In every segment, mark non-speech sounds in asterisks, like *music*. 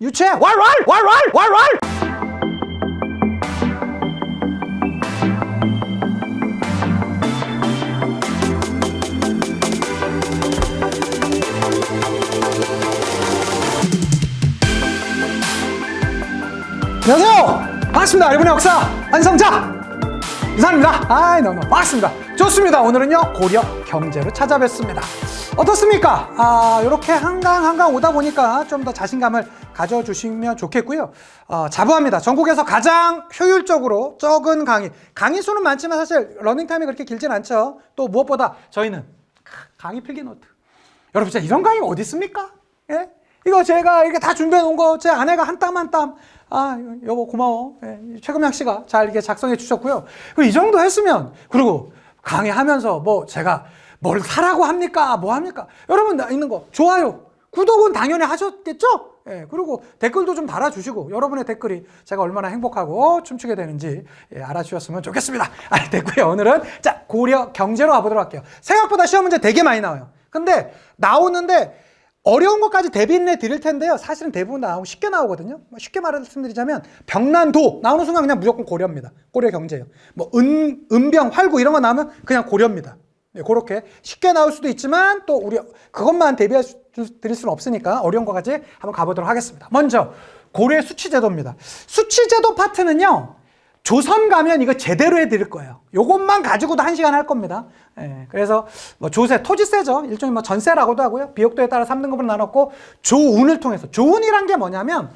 유채! 왈왈! 왈왈! 왈왈! 안녕하세요. 반갑습니다. 여러분의 역사 안성자 이상입니다. 아이 너무 반갑습니다. 좋습니다. 오늘은요 고려 경제로 찾아뵙습니다. 어떻습니까? 아 이렇게 한강 한강 오다 보니까 좀 더 자신감을 가져주시면 좋겠고요. 어, 자부합니다. 전국에서 가장 효율적으로 적은 강의. 강의 수는 많지만 사실 러닝타임이 그렇게 길진 않죠. 또 무엇보다 저희는 강의 필기 노트. 여러분 진짜 이런 강의가 어디 있습니까? 예? 이거 제가 이렇게 다 준비해 놓은 거 제 아내가 한 땀 한 땀. 아 여보 고마워. 예, 최금양 씨가 잘 이렇게 작성해 주셨고요. 이 정도 했으면 그리고 강의하면서 뭐 제가 뭘 사라고 합니까? 뭐 합니까? 여러분 나 있는 거 좋아요. 구독은 당연히 하셨겠죠 예, 그리고 댓글도 좀 달아주시고 여러분의 댓글이 제가 얼마나 행복하고 춤추게 되는지 예, 알아주셨으면 좋겠습니다. *laughs* 아, 됐고요. 오늘은 자 고려 경제로 와보도록 할게요. 생각보다 시험 문제 되게 많이 나와요. 근데 나오는데 어려운 것까지 대비해 드릴 텐데요. 사실은 대부분 나오고 쉽게 나오거든요. 뭐 쉽게 말씀드리자면 병난도 나오는 순간 그냥 무조건 고려입니다. 고려 경제요. 뭐 은, 은병, 활구 이런 거 나오면 그냥 고려입니다. 네, 그렇게 쉽게 나올 수도 있지만 또 우리 그것만 대비해 주- 드릴 수는 없으니까 어려운 거까지 한번 가보도록 하겠습니다. 먼저 고려 수치제도입니다. 수치제도 파트는요. 조선 가면 이거 제대로 해드릴 거예요. 요것만 가지고도 한 시간 할 겁니다. 예, 그래서 뭐 조세, 토지세죠. 일종의 뭐 전세라고도 하고요. 비용도에 따라 3등급으로 나눴고 조운을 통해서 조운이란 게 뭐냐면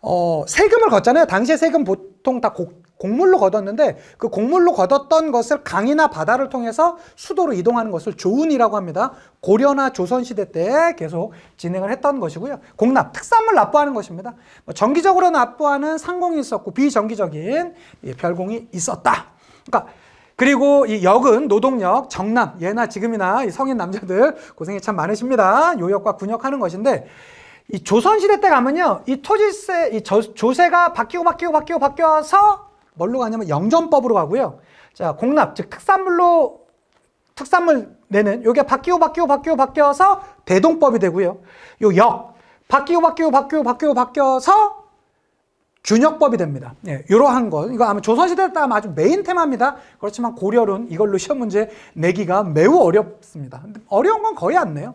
어, 세금을 걷잖아요. 당시에 세금 보 통다 고- 공물로 걷었는데 그 공물로 걷었던 것을 강이나 바다를 통해서 수도로 이동하는 것을 조운이라고 합니다. 고려나 조선 시대 때 계속 진행을 했던 것이고요. 공납, 특산물 납부하는 것입니다. 뭐 정기적으로 납부하는 상공이 있었고 비정기적인 예, 별공이 있었다. 그러니까 그리고 이 역은 노동력, 정남, 예나 지금이나 이 성인 남자들 고생이 참 많으십니다. 요역과 군역하는 것인데 이 조선시대 때 가면요, 이 토지세, 이 저- 조세가 바뀌고 바뀌고 바뀌고 바뀌어서 뭘로 가냐면 영전법으로 가고요. 자, 공납, 즉 특산물로 특산물 내는 요게 바뀌고 바뀌고 바뀌고 바뀌어서 대동법이 되고요. 요 역, 바뀌고 바뀌고 바뀌고 바뀌고 바뀌어서 균역법이 됩니다. 예, 이러한 것. 이거 아마 조선시대 때 아마 아주 메인 테마입니다. 그렇지만 고려는 이걸로 시험 문제 내기가 매우 어렵습니다. 근데 어려운 건 거의 안 내요.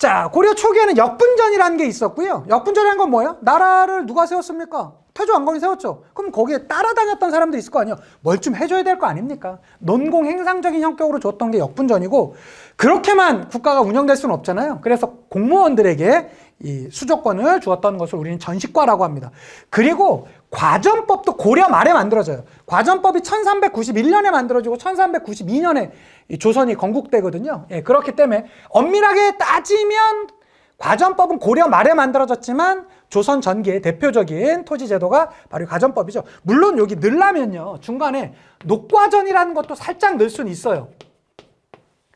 자, 고려 초기에는 역분전이라는 게 있었고요. 역분전이라는 건 뭐예요? 나라를 누가 세웠습니까? 태조 왕건이 세웠죠. 그럼 거기에 따라다녔던 사람도 있을 거 아니에요. 뭘 좀 해줘야 될 거 아닙니까? 논공 행상적인 형격으로 줬던 게 역분전이고 그렇게만 국가가 운영될 수는 없잖아요. 그래서 공무원들에게 이 수조권을 주었던 것을 우리는 전식과라고 합니다. 그리고 과전법도 고려 말에 만들어져요. 과전법이 1391년에 만들어지고 1392년에 이 조선이 건국되거든요. 예, 그렇기 때문에 엄밀하게 따지면 과전법은 고려 말에 만들어졌지만 조선 전기의 대표적인 토지 제도가 바로 이 과전법이죠. 물론 여기 넣으려면요. 중간에 녹과전이라는 것도 살짝 넣을 수는 있어요.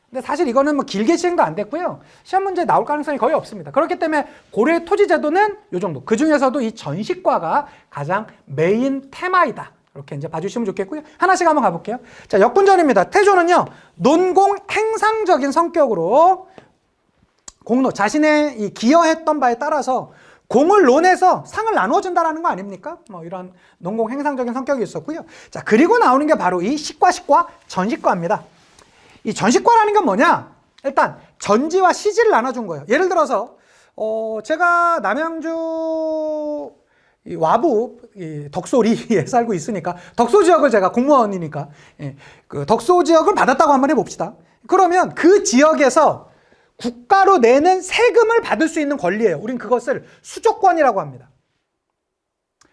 근데 사실 이거는 뭐 길게 시행도 안 됐고요. 시험 문제 나올 가능성이 거의 없습니다. 그렇기 때문에 고려의 토지 제도는 이 정도. 그 중에서도 이 전식과가 가장 메인 테마이다. 이렇게 이제 봐주시면 좋겠고요. 하나씩 한번 가볼게요. 자, 역분전입니다. 태조는요, 논공 행상적인 성격으로 공로, 자신의 이 기여했던 바에 따라서 공을 논해서 상을 나누어준다라는 거 아닙니까? 뭐 이런 농공 행상적인 성격이 있었고요. 자, 그리고 나오는 게 바로 이 식과 식과 전식과입니다. 이 전식과라는 건 뭐냐? 일단 전지와 시지를 나눠준 거예요. 예를 들어서 어 제가 남양주 이 와부 이 덕소리에 *laughs* 살고 있으니까 덕소 지역을 제가 공무원이니까 예, 그 덕소 지역을 받았다고 한번 해봅시다. 그러면 그 지역에서 국가로 내는 세금을 받을 수 있는 권리예요. 우린 그것을 수조권이라고 합니다.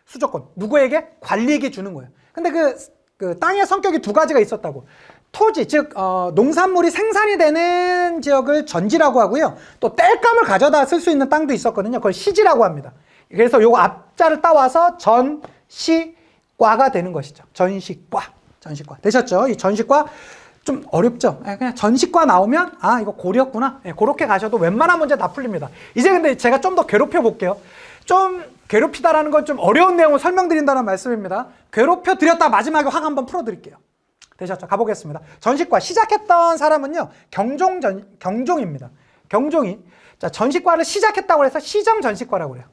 수조권. 누구에게? 관리에게 주는 거예요. 근데 그, 그 땅의 성격이 두 가지가 있었다고. 토지, 즉, 어, 농산물이 생산이 되는 지역을 전지라고 하고요. 또 땔감을 가져다 쓸 수 있는 땅도 있었거든요. 그걸 시지라고 합니다. 그래서 요거 앞자를 따와서 전시과가 되는 것이죠. 전시과. 전시과. 되셨죠? 이 전시과 좀 어렵죠? 예, 그냥 전시과 나오면, 아, 이거 고려구나. 예, 그렇게 가셔도 웬만한 문제 다 풀립니다. 이제 근데 제가 좀 더 괴롭혀 볼게요. 좀 괴롭히다라는 건 좀 어려운 내용을 설명드린다는 말씀입니다. 괴롭혀 드렸다 마지막에 확 한번 풀어드릴게요. 되셨죠? 가보겠습니다. 전식과 시작했던 사람은요, 경종 전, 경종입니다. 경종이. 자, 전식과를 시작했다고 해서 시정 전식과라고 그래요.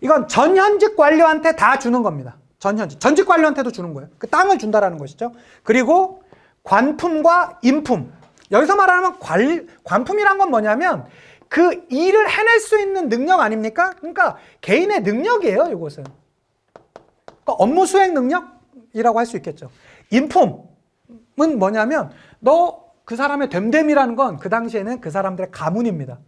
이건 전현직 관료한테 다 주는 겁니다. 전현직. 전직 관료한테도 주는 거예요. 그 땅을 준다라는 것이죠. 그리고 관품과 인품. 여기서 말하는 관, 관품이란 건 뭐냐면 그 일을 해낼 수 있는 능력 아닙니까? 그러니까 개인의 능력이에요, 이것은. 그러니까 업무 수행 능력이라고 할 수 있겠죠. 인품은 뭐냐면 너 그 사람의 됨됨이라는 건 그 당시에는 그 사람들의 가문입니다.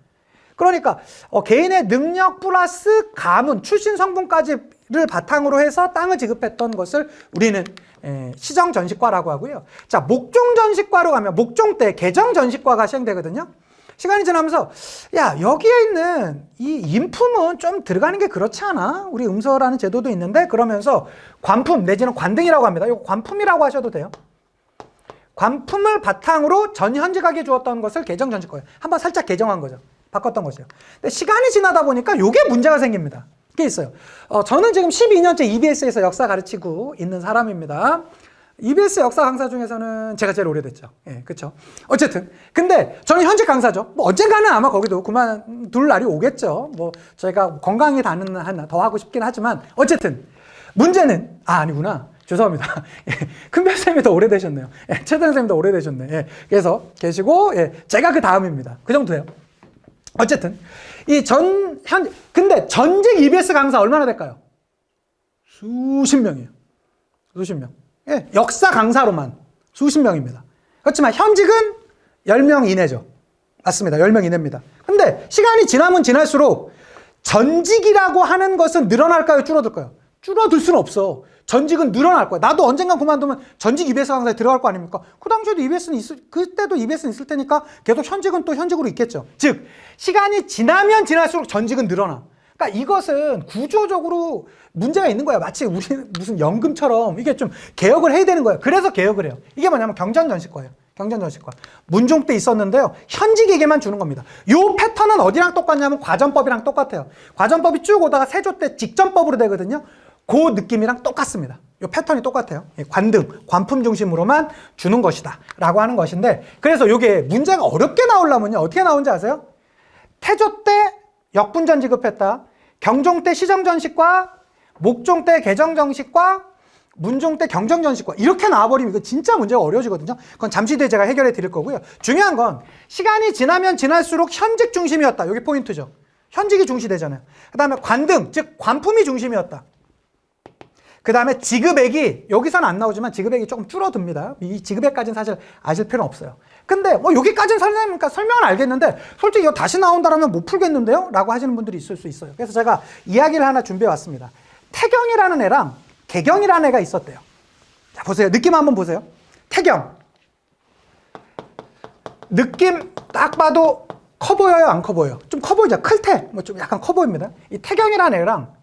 그러니까 어, 개인의 능력 플러스 가문, 출신 성분까지를 바탕으로 해서 땅을 지급했던 것을 우리는 에, 시정 전식과라고 하고요. 자, 목종 전식과로 가면 목종 때 개정 전식과가 시행되거든요. 시간이 지나면서 야 여기에 있는 이 인품은 좀 들어가는 게 그렇지 않아? 우리 음서라는 제도도 있는데 그러면서 관품 내지는 관등이라고 합니다. 이거 관품이라고 하셔도 돼요. 관품을 바탕으로 전현직하게 주었던 것을 개정 전식과예요. 한번 살짝 개정한 거죠. 바꿨던 것이요. 근데 시간이 지나다 보니까 이게 문제가 생깁니다. 이게 있어요. 어, 저는 지금 12년째 EBS에서 역사 가르치고 있는 사람입니다. EBS 역사 강사 중에서는 제가 제일 오래됐죠. 예, 그쵸. 어쨌든. 근데 저는 현직 강사죠. 뭐 언젠가는 아마 거기도 그만 둘 날이 오겠죠. 뭐 저희가 건강히 다는 하나 더 하고 싶긴 하지만 어쨌든. 문제는, 아, 아니구나. 죄송합니다. *laughs* 예, 큰별 쌤이 더 오래되셨네요. 예, 최단 쌤이 더 오래되셨네. 예, 그래서 계시고, 예, 제가 그 다음입니다. 그 정도예요. 어쨌든 이 전 현 근데 전직 EBS 강사 얼마나 될까요? 수십 명이에요. 수십 명. 예, 역사 강사로만 수십 명입니다. 그렇지만 현직은 10명 이내죠. 맞습니다. 10명 이내입니다. 근데 시간이 지나면 지날수록 전직이라고 하는 것은 늘어날까요? 줄어들까요? 줄어들 수는 없어. 전직은 늘어날 거야. 나도 언젠간 그만두면 전직 EBS 강사에 들어갈 거 아닙니까? 그 당시에도 EBS는 있을, 그때도 EBS는 있을 테니까 계속 현직은 또 현직으로 있겠죠. 즉, 시간이 지나면 지날수록 전직은 늘어나. 그러니까 이것은 구조적으로 문제가 있는 거야. 마치 우리 무슨 연금처럼 이게 좀 개혁을 해야 되는 거야. 그래서 개혁을 해요. 이게 뭐냐면 경전전식과예요. 경전전식과. 문종 때 있었는데요. 현직에게만 주는 겁니다. 요 패턴은 어디랑 똑같냐면 과전법이랑 똑같아요. 과전법이 쭉 오다가 세조 때 직전법으로 되거든요. 그 느낌이랑 똑같습니다. 이 패턴이 똑같아요. 예, 관등, 관품 중심으로만 주는 것이다. 라고 하는 것인데, 그래서 이게 문제가 어렵게 나오려면요. 어떻게 나오는지 아세요? 태조 때 역분전 지급했다. 경종 때 시정전식과, 목종 때 개정전식과, 문종 때 경정전식과 이렇게 나와버리면 이거 진짜 문제가 어려워지거든요. 그건 잠시 뒤에 제가 해결해 드릴 거고요. 중요한 건 시간이 지나면 지날수록 현직 중심이었다. 여기 포인트죠. 현직이 중시되잖아요. 그 다음에 관등, 즉 관품이 중심이었다. 그 다음에 지급액이 여기서는 안 나오지만 지급액이 조금 줄어듭니다. 이 지급액까지는 사실 아실 필요는 없어요. 근데 뭐 여기까지는 설명이니까 설명은 알겠는데 솔직히 이거 다시 나온다라면 못 풀겠는데요? 라고 하시는 분들이 있을 수 있어요. 그래서 제가 이야기를 하나 준비해 왔습니다. 태경이라는 애랑 개경이라는 애가 있었대요. 자, 보세요. 느낌 한번 보세요. 태경. 느낌 딱 봐도 커 보여요? 안 커 보여요? 좀 커 보이죠? 클테. 뭐좀 약간 커 보입니다. 이 태경이라는 애랑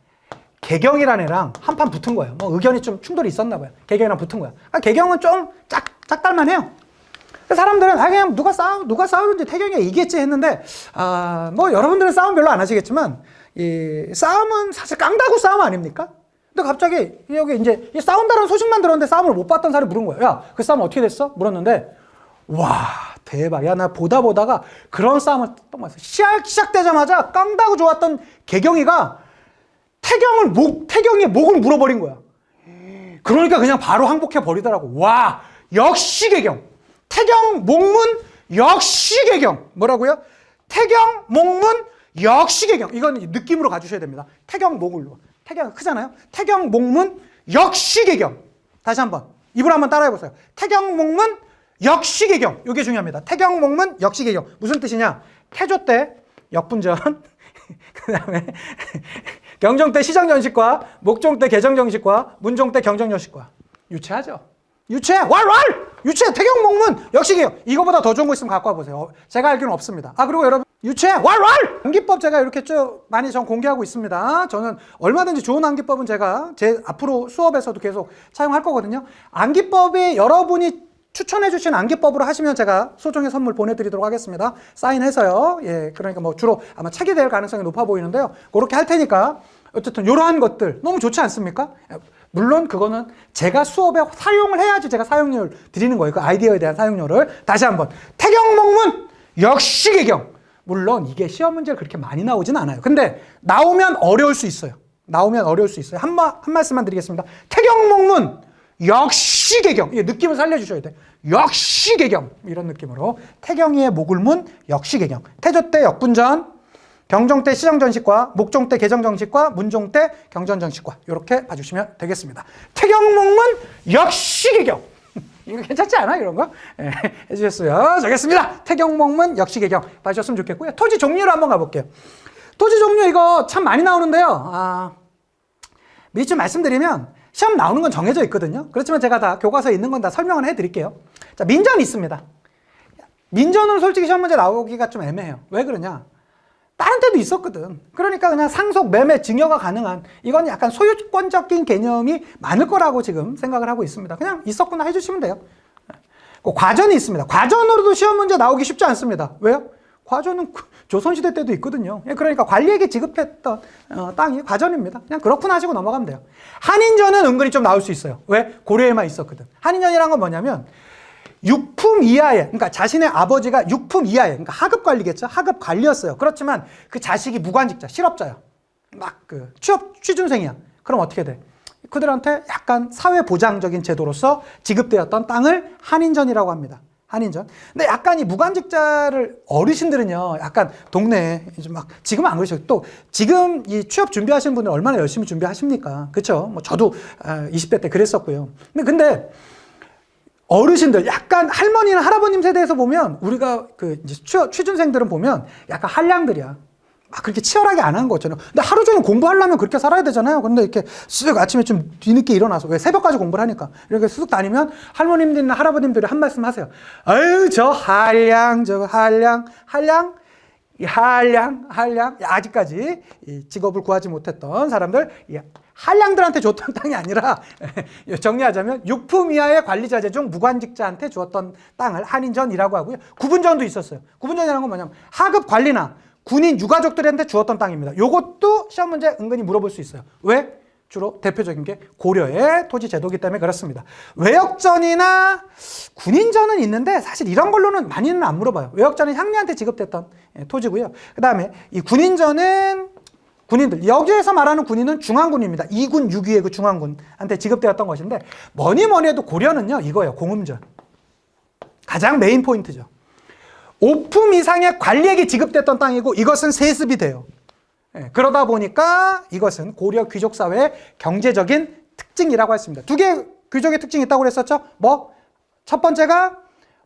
개경이라는 애랑 한판 붙은 거예요. 뭐 의견이 좀 충돌이 있었나 봐요. 개경이랑 붙은 거야. 아, 개경은 좀 짝, 짝달만 해요. 사람들은 아 그냥 누가 싸우 누가 싸우든지 태경이가 이기겠지 했는데 아 뭐 여러분들은 싸움 별로 안 하시겠지만 이 싸움은 사실 깡다구 싸움 아닙니까? 근데 갑자기 여기 이제 이 싸운다는 소식만 들었는데 싸움을 못 봤던 사람이 물은 거예요. 야 그 싸움 어떻게 됐어? 물었는데 와 대박. 야 나 보다 보다가 그런 싸움을 또 봤어. 시작 시작되자마자 깡다구 좋았던 개경이가 태경을 목 태경의 목을 물어버린 거야. 그러니까 그냥 바로 항복해 버리더라고. 와 역시 개경. 태경 목문 역시 개경. 뭐라고요? 태경 목문 역시 개경. 이건 느낌으로 가주셔야 됩니다. 태경 목을 태경 크잖아요. 태경 목문 역시 개경. 다시 한번 입으로 한번 따라해 보세요. 태경 목문 역시 개경. 이게 중요합니다. 태경 목문 역시 개경. 무슨 뜻이냐? 태조 때 역분전. *laughs* 그다음에 경종 때 시정전식과 목종 때 개정전식과 문종 때 경정전식과 유치하죠. 유치해 왈왈 유치해 태경 목문 역시 개경 이거보다 더 좋은 거 있으면 갖고 와보세요. 어, 제가 알기로는 없습니다. 아 그리고 여러분 유치해 왈왈 암기법 제가 이렇게 쭉 많이 전 공개하고 있습니다. 저는 얼마든지 좋은 암기법은 제가 제 앞으로 수업에서도 계속 사용할 거거든요. 암기법이 여러분이 추천해 주신 암기법으로 하시면 제가 소정의 선물 보내드리도록 하겠습니다. 사인해서요. 예, 그러니까 뭐 주로 아마 책이 될 가능성이 높아 보이는데요. 그렇게 할 테니까 어쨌든 이러한 것들 너무 좋지 않습니까? 물론 그거는 제가 수업에 사용을 해야지 제가 사용료를 드리는 거예요. 그 아이디어에 대한 사용료를 다시 한번 태경목문 역시 개경. 물론 이게 시험 문제를 그렇게 많이 나오진 않아요. 근데 나오면 어려울 수 있어요. 나오면 어려울 수 있어요. 한, 마, 한 말씀만 드리겠습니다. 태경목문 역시 개경. 이 느낌을 살려주셔야 돼. 역시 개경. 이런 느낌으로 태경이의 목을 문 역시 개경. 태조 때 역분전, 경종 때 시정전식과, 목종 때 개정전식과, 문종 때 경전전식과 이렇게 봐주시면 되겠습니다. 태경 목문 역시 개경. *laughs* 이거 괜찮지 않아? 이런 거? 예, 해주셨어요. 적겠습니다. 태경 목문 역시 개경 봐주셨으면 좋겠고요. 토지 종류로 한번 가볼게요. 토지 종류 이거 참 많이 나오는데요. 아, 미리 좀 말씀드리면 시험 나오는 건 정해져 있거든요. 그렇지만 제가 다 교과서에 있는 건 다 설명을 해드릴게요. 자, 민전이 있습니다. 민전으로 솔직히 시험 문제 나오기가 좀 애매해요. 왜 그러냐? 다른 때도 있었거든. 그러니까 그냥 상속, 매매, 증여가 가능한 이건 약간 소유권적인 개념이 많을 거라고 지금 생각을 하고 있습니다. 그냥 있었구나 해주시면 돼요. 그 과전이 있습니다. 과전으로도 시험 문제 나오기 쉽지 않습니다. 왜요? 그 조선시대 때도 있거든요. 예, 그러니까 관리에게 지급했던 어, 땅이 과전입니다. 그냥 그렇구나 하시고 넘어가면 돼요. 한인전은 은근히 좀 나올 수 있어요. 왜? 고려에만 있었거든. 한인전이란 건 뭐냐면 육품 이하에, 그러니까 자신의 아버지가 육품 이하에, 그러니까 하급 관리겠죠. 하급 관리였어요. 그렇지만 그 자식이 무관직자, 실업자야. 막 그 취업 취준생이야. 그럼 어떻게 돼? 그들한테 약간 사회 보장적인 제도로서 지급되었던 땅을 한인전이라고 합니다. 한인전. 근데 약간 이 무관직자를 어르신들은요, 약간 동네에 이제 막 지금은 안 그러셔. 또 지금 이 취업 준비하시는 분들 얼마나 열심히 준비하십니까? 그렇죠? 뭐 저도 아, 20대 때 그랬었고요. 근데 근데 어르신들 약간 할머니나 할아버님 세대에서 보면 우리가 그 이제 취- 취준생들은 보면 약간 한량들이야. 막 그렇게 치열하게 안 하는 거잖아요. 근데 하루 종일 공부하려면 그렇게 살아야 되잖아요. 근데 이렇게 쓱 아침에 좀 뒤늦게 일어나서 왜 새벽까지 공부를 하니까 이렇게 쓱 다니면 할머님들이나 할아버님들이 한 말씀 하세요. 아유 저 한량 저 한량 한량 이 한량 한량 아직까지 이 직업을 구하지 못했던 사람들 이 한량들한테 줬던 땅이 아니라 *laughs* 정리하자면 육품 이하의 관리자재 중 무관직자한테 주었던 땅을 한인전이라고 하고요. 구분전도 있었어요. 구분전이라는 건 뭐냐면 하급 관리나 군인 유가족들한테 주었던 땅입니다. 요것도 시험 문제 은근히 물어볼 수 있어요. 왜? 주로 대표적인 게 고려의 토지 제도기 때문에 그렇습니다. 외역전이나 군인전은 있는데 사실 이런 걸로는 많이는 안 물어봐요. 외역전은 향리한테 지급됐던 예, 토지고요. 그 다음에 이 군인전은 군인들 여기에서 말하는 군인은 중앙군입니다. 2군 6위의 그 중앙군한테 지급되었던 것인데 뭐니 뭐니 해도 고려는요 이거예요. 공음전 가장 메인 포인트죠. 5품 이상의 관리에게 지급됐던 땅이고 이것은 세습이 돼요. 예, 그러다 보니까 이것은 고려 귀족 사회의 경제적인 특징이라고 했습니다. 두 개의 귀족의 특징이 있다고 그랬었죠. 뭐 첫 번째가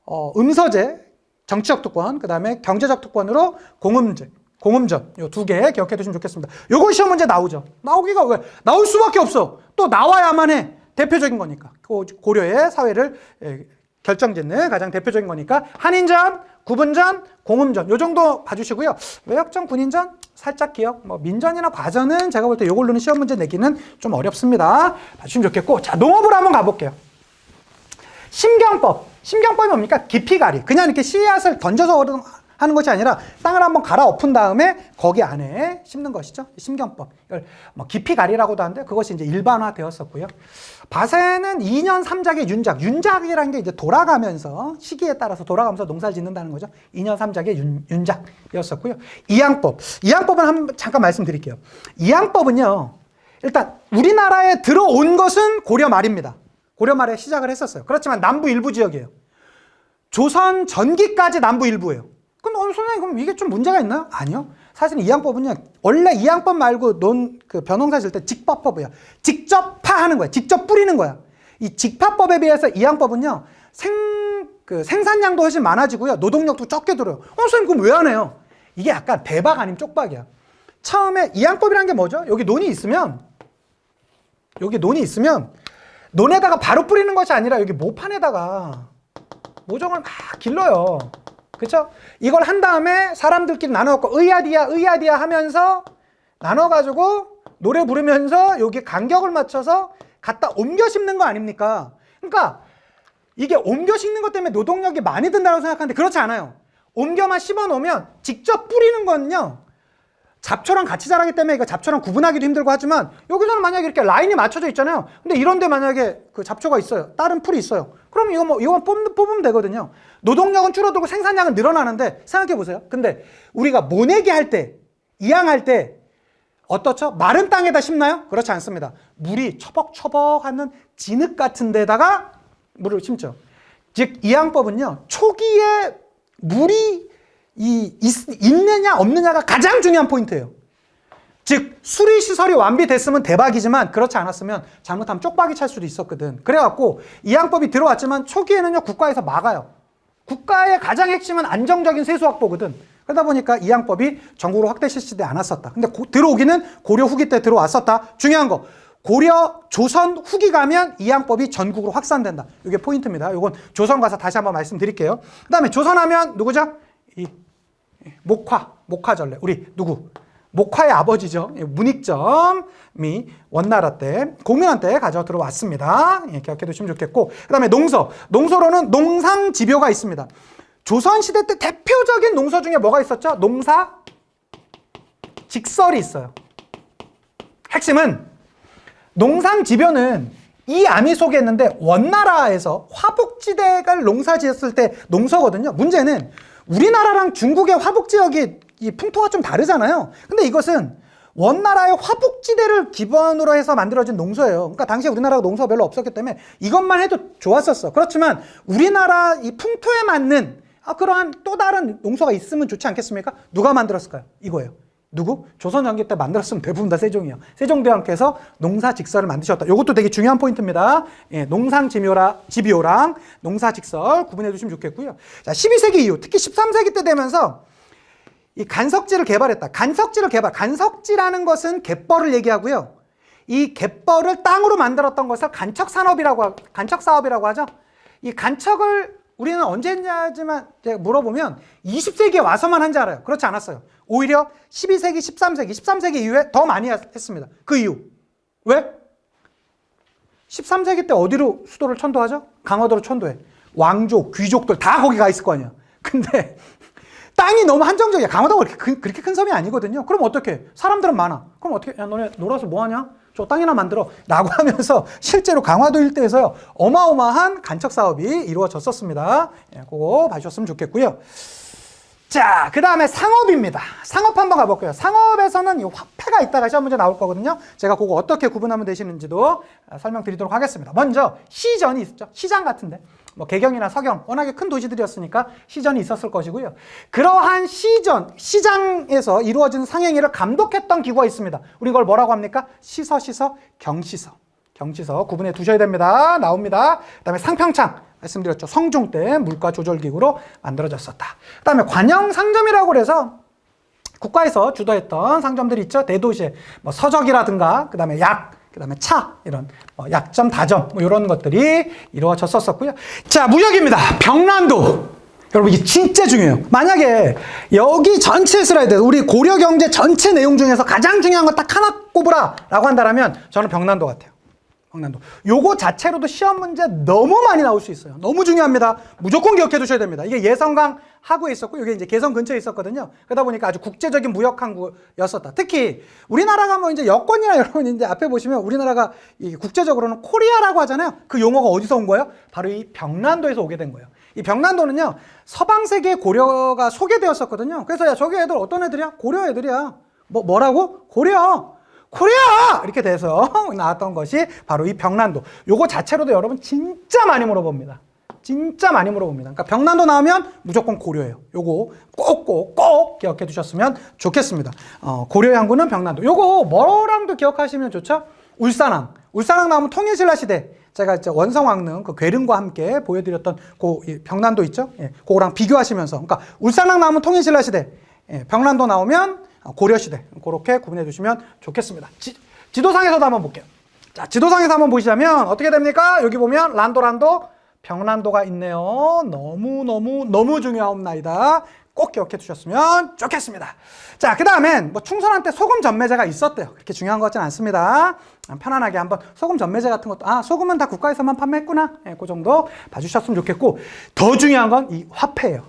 어, 음서제, 정치적 특권, 그 다음에 경제적 특권으로 공음제, 공음전 요 두 개 기억해 두시면 좋겠습니다. 요거 시험 문제 나오죠. 나오기가 왜 나올 수밖에 없어. 또 나와야만 해. 대표적인 거니까 고- 고려의 사회를 예, 결정짓는 가장 대표적인 거니까 한인전, 구분전, 공음전 요 정도 봐주시고요. 외역전, 군인전 살짝 기억. 뭐 민전이나 과전은 제가 볼 때 요걸로는 시험 문제 내기는 좀 어렵습니다. 봐주시면 좋겠고 자 농업으로 한번 가볼게요. 심경법. 심경법이 뭡니까? 깊이가리. 그냥 이렇게 씨앗을 던져서 하는 것이 아니라 땅을 한번 갈아 엎은 다음에 거기 안에 심는 것이죠. 심경법. 이걸 뭐 깊이 가리라고도 하는데 그것이 이제 일반화 되었었고요. 밭에는 2년 3작의 윤작. 윤작이라는 게 이제 돌아가면서 시기에 따라서 돌아가면서 농사를 짓는다는 거죠. 2년 3작의 윤, 윤작이었었고요. 이양법. 이양법은 한 잠깐 말씀드릴게요. 이양법은요. 일단 우리나라에 들어온 것은 고려 말입니다. 고려 말에 시작을 했었어요. 그렇지만 남부 일부 지역이에요. 조선 전기까지 남부 일부예요. 그럼 어, 선생님 그럼 이게 좀 문제가 있나요? 아니요. 사실 이양법은요. 원래 이양법 말고 논 그 변홍사 질때 직법법이에요. 직접 파하는 거야. 직접 뿌리는 거야. 이 직파법에 비해서 이양법은요. 생 그 생산량도 훨씬 많아지고요. 노동력도 적게 들어요. 어, 선생님 그럼 왜 안 해요? 이게 약간 대박 아니면 쪽박이야. 처음에 이양법이라는 게 뭐죠? 여기 논이 있으면 여기 논이 있으면 논에다가 바로 뿌리는 것이 아니라 여기 모판에다가 모종을 막 길러요. 그쵸? 이걸 한 다음에 사람들끼리 나눠갖고 의아디아 의아디아 하면서 나눠가지고 노래 부르면서 여기 간격을 맞춰서 갖다 옮겨 심는 거 아닙니까? 그러니까 이게 옮겨 심는 것 때문에 노동력이 많이 든다고 생각하는데 그렇지 않아요. 옮겨만 심어 놓으면 직접 뿌리는 건요. 잡초랑 같이 자라기 때문에 이거 잡초랑 구분하기도 힘들고 하지만 여기서는 만약에 이렇게 라인이 맞춰져 있잖아요. 근데 이런데 만약에 그 잡초가 있어요. 다른 풀이 있어요. 그럼 이거 뭐 이거만 뽑, 뽑으면 되거든요. 노동력은 줄어들고 생산량은 늘어나는데 생각해 보세요. 근데 우리가 모내기 할 때, 이양할 때 어떻죠? 마른 땅에다 심나요? 그렇지 않습니다. 물이 처벅처벅하는 진흙 같은 데다가 물을 심죠. 즉, 이 양법은요, 초기에 물이 이, 있, 있느냐, 없느냐가 가장 중요한 포인트예요. 즉, 수리 시설이 완비됐으면 대박이지만 그렇지 않았으면 잘못하면 쪽박이 찰 수도 있었거든. 그래갖고 이 양법이 들어왔지만 초기에는요, 국가에서 막아요. 국가의 가장 핵심은 안정적인 세수 확보거든. 그러다 보니까 이 양법이 전국으로 확대 실시되지 않았었다. 근데 고- 들어오기는 고려 후기 때 들어왔었다. 중요한 거. 고려 조선 후기 가면 이 양법이 전국으로 확산된다. 이게 포인트입니다. 이건 조선 가서 다시 한번 말씀드릴게요. 그다음에 조선 하면 누구죠? 이 목화, 목화전래. 우리 누구? 목화의 아버지죠. 예, 문익점이 원나라 때 공민한 때 가져 들어왔습니다. 예, 기억해 두시면 좋겠고. 그 다음에 농서. 농서로는 농상지묘가 있습니다. 조선 시대 때 대표적인 농서 중에 뭐가 있었죠? 농사 직설이 있어요. 핵심은 농상지변은 이 암이 있는데 원나라에서 화북지대를 농사지었을 때 농서거든요. 문제는 우리나라랑 중국의 화북지역이 이 풍토가 좀 다르잖아요. 근데 이것은 원나라의 화북지대를 기반으로 해서 만들어진 농서예요. 그러니까 당시에 우리나라가 농서가 별로 없었기 때문에 이것만 해도 좋았었어. 그렇지만 우리나라 이 풍토에 맞는 아, 그러한 또 다른 농서가 있으면 좋지 않겠습니까? 누가 만들었을까요? 이거예요. 누구? 조선 전기 때 만들었으면 대부분 다 세종이요. 세종대왕께서 농사 직설을 만드셨다. 이것도 되게 중요한 포인트입니다. 예, 농상 지묘라 지비오랑 농사 직설 구분해 두시면 좋겠고요. 자, 12세기 이후 특히 13세기 때 되면서 이 간석지를 개발했다. 간석지를 개발. 간석지라는 것은 갯벌을 얘기하고요. 이 갯벌을 땅으로 만들었던 것을 간척 산업이라고 하- 간척 사업이라고 하죠. 이 간척을 우리는 언제 했냐지만 제가 물어보면 20세기에 와서만 한지 알아요. 그렇지 않았어요. 오히려 12세기, 13세기, 13세기 이후에 더 많이 했습니다. 그 이유. 왜? 13세기 때 어디로 수도를 천도하죠? 강화도로 천도해. 왕족, 귀족들 다 거기 가 있을 거 아니야. 근데 땅이 너무 한정적이야. 강화도가 그렇게 큰, 그렇게 큰 섬이 아니거든요. 그럼 어떻게? 사람들은 많아. 그럼 어떻게? 야, 너네 놀아서 뭐 하냐? 저 땅이나 만들어. 라고 *laughs* 하면서 실제로 강화도 일대에서요. 어마어마한 간척 사업이 이루어졌었습니다. 예, 그거 봐주셨으면 좋겠고요. 자, 그 다음에 상업입니다. 상업 한번 가볼게요. 상업에서는 이 화폐가 있다가 시험 문제 나올 거거든요. 제가 그거 어떻게 구분하면 되시는지도 아, 설명드리도록 하겠습니다. 먼저 시전이 있죠. 시장 같은데. 뭐 개경이나 서경 워낙에 큰 도시들이었으니까 시전이 있었을 것이고요. 그러한 시전, 시장에서 이루어지는 상행위를 감독했던 기구가 있습니다. 우리 이걸 뭐라고 합니까? 시서, 시서, 경시서. 경시서 구분해 두셔야 됩니다. 나옵니다. 그다음에 상평창 말씀드렸죠. 성종 때 물가 조절 기구로 만들어졌었다. 그다음에 관영 상점이라고 그래서 국가에서 주도했던 상점들이 있죠. 대도시에 뭐 서적이라든가 그다음에 약 그 다음에 차 이런 뭐 약점 다점 뭐 이런 것들이 이루어졌었었고요. 자 무역입니다. 병란도 여러분 이게 진짜 중요해요. 만약에 여기 전체 슬라이드 우리 고려 경제 전체 내용 중에서 가장 중요한 거딱 하나 꼽으라라고 한다면 저는 병란도 같아요. 병란도. 요거 자체로도 시험 문제 너무 많이 나올 수 있어요. 너무 중요합니다. 무조건 기억해 두셔야 됩니다. 이게 예성강 하구에 있었고, 이게 이제 개성 근처에 있었거든요. 그러다 보니까 아주 국제적인 무역 항구였었다. 특히 우리나라가 뭐 이제 여권이나 여러분 이제 앞에 보시면 우리나라가 이 국제적으로는 코리아라고 하잖아요. 그 용어가 어디서 온 거예요? 바로 이 병란도에서 오게 된 거예요. 이 병란도는요, 서방 세계 고려가 소개되었었거든요. 그래서 야, 저기 애들 어떤 애들이야? 고려 애들이야. 뭐, 뭐라고? 고려! 코리아! 이렇게 돼서 *laughs* 나왔던 것이 바로 이 병란도. 요거 자체로도 여러분 진짜 많이 물어봅니다. 진짜 많이 물어봅니다. 그러니까 병란도 나오면 무조건 고려예요. 요거 꼭꼭 꼭 기억해 두셨으면 좋겠습니다. 어, 고려의 항구는 병란도. 요거 뭐랑도 기억하시면 좋죠? 울산항. 울산항 나오면 통일신라 시대. 제가 이제 원성왕릉 그 괴릉과 함께 보여드렸던 그이 병란도 있죠? 예, 그거랑 비교하시면서. 그러니까 울산항 나오면 통일신라 시대. 예, 병란도 나오면 고려시대. 그렇게 구분해 주시면 좋겠습니다. 지, 지도상에서도 한번 볼게요. 자, 지도상에서 한번 보시자면 어떻게 됩니까? 여기 보면 란도란도 병란도가 있네요. 너무너무 너무 중요합니다. 꼭 기억해 두셨으면 좋겠습니다. 자, 그 다음엔 뭐 충선한테 소금 전매제가 있었대요. 그렇게 중요한 것 같지는 않습니다. 편안하게 한번 소금 전매제 같은 것도, 아, 소금은 다 국가에서만 판매했구나. 예, 그 정도 봐주셨으면 좋겠고, 더 중요한 건 이 화폐예요.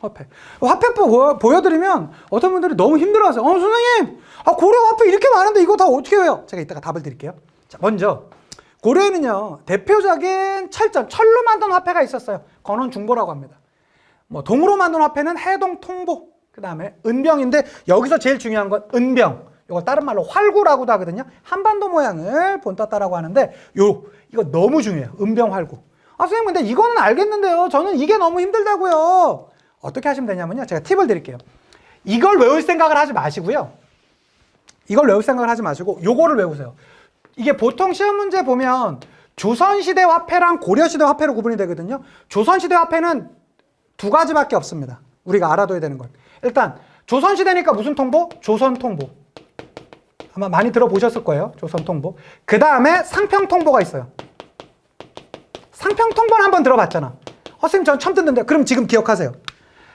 화폐. 보여, 보여드리면 어떤 분들이 너무 힘들어하세요. 어, 선생님! 아, 고려 화폐 이렇게 많은데 이거 다 어떻게 해요? 제가 이따가 답을 드릴게요. 자, 먼저. 고려에는요, 대표적인 철전, 철로 만든 화폐가 있었어요. 건원 중보라고 합니다. 뭐, 동으로 만든 화폐는 해동 통보, 그 다음에 은병인데, 여기서 제일 중요한 건 은병. 이걸 다른 말로 활구라고도 하거든요. 한반도 모양을 본따따라고 하는데 요 이거 너무 중요해요. 은병 활구. 아 선생님 근데 이거는 알겠는데요. 저는 이게 너무 힘들다고요. 어떻게 하시면 되냐면요. 제가 팁을 드릴게요. 이걸 외울 생각을 하지 마시고요. 이걸 외울 생각을 하지 마시고 요거를 외우세요. 이게 보통 시험 문제 보면 조선시대 화폐랑 고려시대 화폐로 구분이 되거든요. 조선시대 화폐는 두 가지밖에 없습니다. 우리가 알아둬야 되는 건. 일단 조선시대니까 무슨 통보? 조선통보. 아마 많이 들어보셨을 거예요. 조선통보. 그 다음에 상평통보가 있어요. 상평통보는 한번 들어봤잖아. 어, 선생님 전 처음 듣는데 그럼 지금 기억하세요.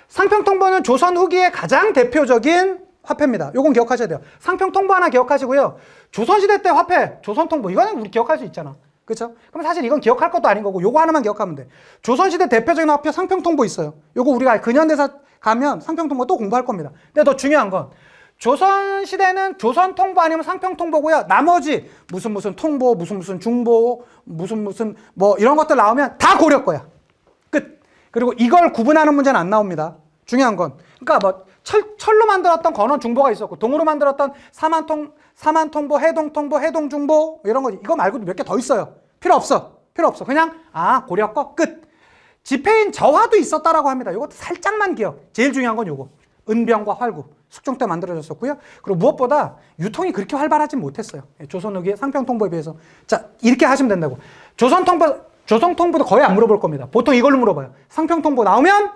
상평통보는 조선 후기의 가장 대표적인 화폐입니다. 요건 기억하셔야 돼요. 상평통보 하나 기억하시고요. 조선시대 때 화폐, 조선통보 이거는 우리 기억할 수 있잖아. 그렇죠? 그럼 사실 이건 기억할 것도 아닌 거고 요거 하나만 기억하면 돼. 조선시대 대표적인 화폐 상평통보 있어요. 요거 우리가 근현대사 가면 상평통보 또 공부할 겁니다. 근데 더 중요한 건 조선시대는 조선통보 아니면 상평통보고요. 나머지 무슨 무슨 통보, 무슨 무슨 중보, 무슨 무슨 뭐 이런 것들 나오면 다 고려 거야. 끝. 그리고 이걸 구분하는 문제는 안 나옵니다. 중요한 건. 그러니까 뭐 철, 철로 만들었던 건원 중보가 있었고 동으로 만들었던 사만통, 사만통보, 해동통보, 해동중보 이런 거 이거 말고도 몇 개 더 있어요. 필요 없어. 필요 없어. 그냥 아 고려 거 끝. 지폐인 저화도 있었다라고 합니다. 이것도 살짝만 기억. 제일 중요한 건 요거. 은병과 활구. 숙종 때 만들어졌었고요. 그리고 무엇보다 유통이 그렇게 활발하진 못했어요. 예, 조선 후기 상평통보에 비해서. 자, 이렇게 하시면 된다고. 조선 통보, 조선 통보도 거의 안 물어볼 겁니다. 보통 이걸로 물어봐요. 상평 통보 나오면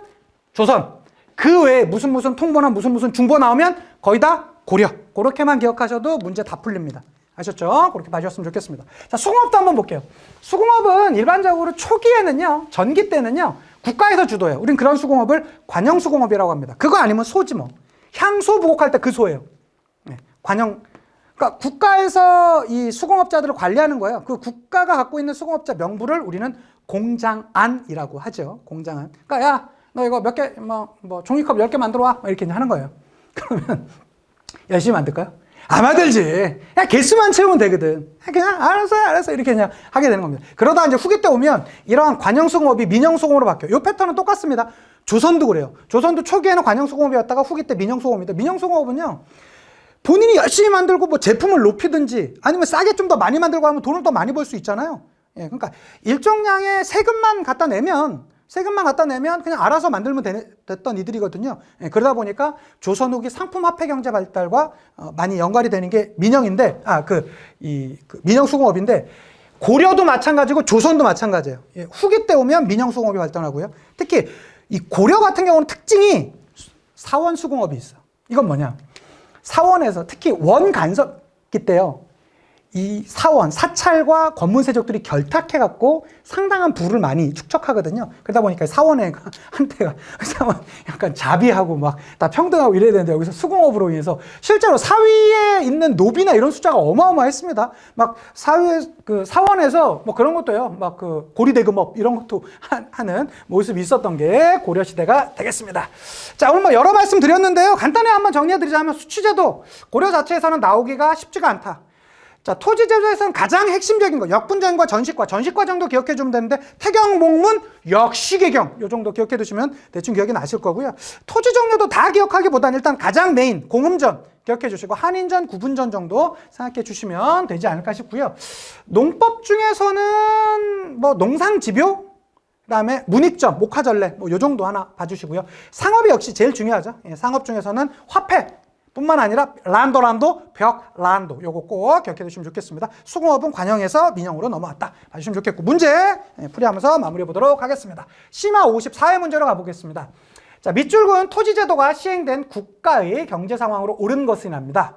조선. 그 외에 무슨 무슨 통보나 무슨 무슨 중보 나오면 거의 다 고려. 그렇게만 기억하셔도 문제 다 풀립니다. 아셨죠? 그렇게 봐주셨으면 좋겠습니다. 자, 수공업도 한번 볼게요. 수공업은 일반적으로 초기에는요, 전기 때는요, 국가에서 주도해요. 우린 그런 수공업을 관영 수공업이라고 합니다. 그거 아니면 소지 뭐. 향소 부곡할 때 그 소예요. 네, 관영. 그러니까 국가에서 이 수공업자들을 관리하는 거예요. 그 국가가 갖고 있는 수공업자 명부를 우리는 공장안이라고 하죠. 공장안. 그러니까 야, 너 이거 몇 개, 뭐, 뭐 종이컵 10개 만들어 와. 뭐 이렇게 하는 거예요. *laughs* 그러면 열심히 만들까요? 안 만들지. 그냥 개수만 채우면 되거든. 그냥 알았어, 알았어. 이렇게 그냥 하게 되는 겁니다. 그러다 이제 후기 때 오면 이러한 관영수공업이 민영수공업으로 바뀌어요. 이 패턴은 똑같습니다. 조선도 그래요. 조선도 초기에는 관영수공업이었다가 후기 때 민영수공업입니다. 민영수공업은요. 본인이 열심히 만들고 뭐 제품을 높이든지 아니면 싸게 좀 더 많이 만들고 하면 돈을 더 많이 벌 수 있잖아요. 예, 그러니까 일정량의 세금만 갖다 내면 세금만 갖다 내면 그냥 알아서 만들면 되, 됐던 이들이거든요. 예, 그러다 보니까 조선 후기 상품 화폐 경제 발달과 어, 많이 연관이 되는 게 민영인데 아그이 그 민영 수공업인데 고려도 마찬가지고 조선도 마찬가지예요. 예, 후기 때 오면 민영 수공업이 발달하고요. 특히 이 고려 같은 경우는 특징이 사원 수공업이 있어. 이건 뭐냐? 사원에서 특히 원 간섭기 때요. 이 사원, 사찰과 권문세족들이 결탁해갖고 상당한 부를 많이 축적하거든요. 그러다 보니까 사원의 한때가 *laughs* 사원 약간 자비하고 막 다 평등하고 이래야 되는데 여기서 수공업으로 인해서 실제로 사위에 있는 노비나 이런 숫자가 어마어마했습니다. 막 사회 그 사원에서 뭐 그런 것도요. 막 그 고리대금업 이런 것도 하 는 모습이 있었던 게 고려 시대가 되겠습니다. 자 오늘 뭐 여러 말씀 드렸는데요. 간단히 한번 정리해드리자면 수취제도 고려 자체에서는 나오기가 쉽지가 않다. 자, 토지 제도에서는 가장 핵심적인 거, 역분전과 전식과, 전식과 정도 기억해 주면 되는데, 태경, 목문, 역시계경, 요 정도 기억해 두시면 대충 기억이 나실 거고요. 토지 종류도 다 기억하기보다는 일단 가장 메인, 공음전 기억해 주시고, 한인전, 구분전 정도 생각해 주시면 되지 않을까 싶고요. 농법 중에서는 뭐 농상집요, 그다음에 문익점, 목화전래 뭐 요 정도 하나 봐주시고요. 상업이 역시 제일 중요하죠. 예, 상업 중에서는 화폐 뿐만 아니라 란도 란도 벽 란도 요거 꼭 기억해 두시면 좋겠습니다. 수공업은 관영에서 민영으로 넘어왔다. 봐주시면 좋겠고 문제 예, 풀이하면서 마무리해 보도록 하겠습니다. 심화 54회 문제로 가보겠습니다. 자 밑줄은 토지제도가 시행된 국가의 경제 상황으로 옳은 것이랍니다.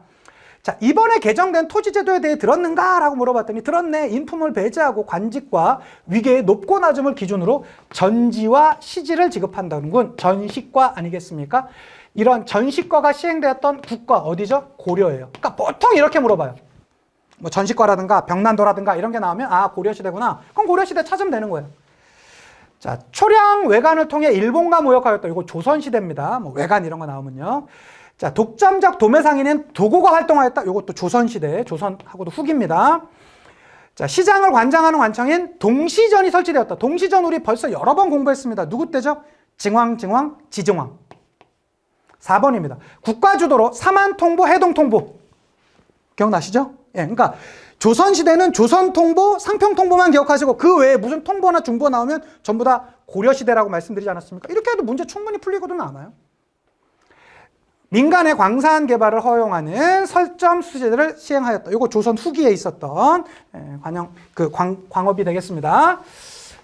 자, 이번에 개정된 토지제도에 대해 들었는가? 라고 물어봤더니 들었네. 인품을 배제하고 관직과 위계의 높고 낮음을 기준으로 전지와 시지를 지급한다는군. 전시과 아니겠습니까? 이런 전시과가 시행되었던 국가 어디죠? 고려예요. 그러니까 보통 이렇게 물어봐요. 뭐 전시과라든가 병난도라든가 이런 게 나오면 아 고려시대구나. 그럼 고려시대 찾으면 되는 거예요. 자, 초량 외관을 통해 일본과 모역하였다. 이거 조선시대입니다. 뭐 외관 이런 거 나오면요. 자, 독점적 도매상인은 도고가 활동하였다. 이것도 조선시대, 조선하고도 후기입니다. 자, 시장을 관장하는 관청인 동시전이 설치되었다. 동시전 우리 벌써 여러 번 공부했습니다. 누구 때죠? 증왕, 증왕, 지증왕. 4번입니다. 국가주도로 사만통보, 해동통보. 기억나시죠? 예, 그러니까 조선시대는 조선통보, 상평통보만 기억하시고 그 외에 무슨 통보나 중보 나오면 전부 다 고려시대라고 말씀드리지 않았습니까? 이렇게 해도 문제 충분히 풀리고도 남아요. 민간의 광산 개발을 허용하는 설점 수제를 시행하였다. 이거 조선 후기에 있었던 예, 관영 그 광, 광업이 되겠습니다.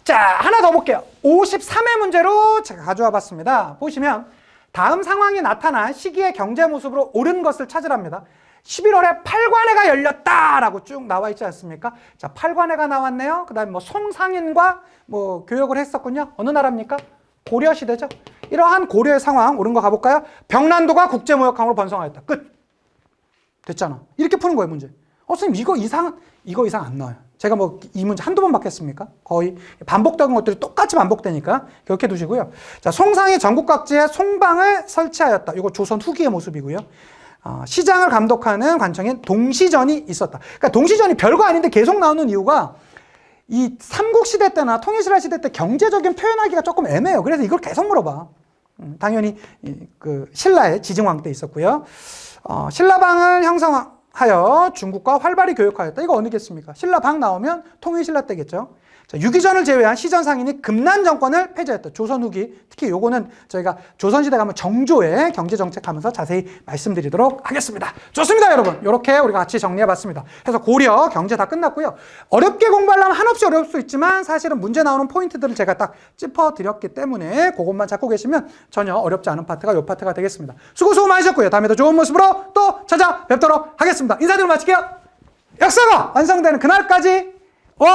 자, 하나 더 볼게요. 53회 문제로 제가 가져와 봤습니다. 보시면 다음 상황이 나타난 시기의 경제 모습으로 옳은 것을 찾으랍니다. 11월에 팔관회가 열렸다라고 쭉 나와 있지 않습니까? 자, 팔관회가 나왔네요. 그다음에 뭐 송상인과 뭐 교역을 했었군요. 어느 나라입니까? 고려 시대죠. 이러한 고려의 상황 옳은 거 가볼까요? 병난도가 국제무역항으로 번성하였다. 끝. 됐잖아. 이렇게 푸는 거예요, 문제. 어, 선생님, 이거 이상, 이거 이상 안 나와요. 제가 뭐 이 문제 한두 번 받겠습니까? 거의 반복된 것들이 똑같이 반복되니까 기억해 두시고요. 자, 송상이 전국 각지에 송방을 설치하였다. 이거 조선 후기의 모습이고요. 어, 시장을 감독하는 관청인 동시전이 있었다. 그러니까 동시전이 별거 아닌데 계속 나오는 이유가 이 삼국시대 때나 통일신라 시대 때 경제적인 표현하기가 조금 애매해요. 그래서 이걸 계속 물어봐. 음, 당연히 이, 그 신라의 지증왕 때 있었고요. 어, 신라방을 형성 하여 중국과 활발히 교역하였다. 이거 어디겠습니까? 신라 방 나오면 통일신라 때겠죠. 자, 유기전을 제외한 시전 상인이 금난 정권을 폐지했다. 조선 후기 특히 요거는 저희가 조선시대 가면 정조의 경제 정책 하면서 자세히 말씀드리도록 하겠습니다. 좋습니다, 여러분. 이렇게 우리가 같이 정리해봤습니다. 그래서 고려 경제 다 끝났고요. 어렵게 공부하려면 한없이 어려울 수 있지만 사실은 문제 나오는 포인트들을 제가 딱 짚어드렸기 때문에 그것만 잡고 계시면 전혀 어렵지 않은 파트가 이 파트가 되겠습니다. 수고 수고 많으셨고요. 다음에도 좋은 모습으로 또 찾아뵙도록 하겠습니다. 인사드리고 마칠게요. 역사가 완성되는 그날까지 원!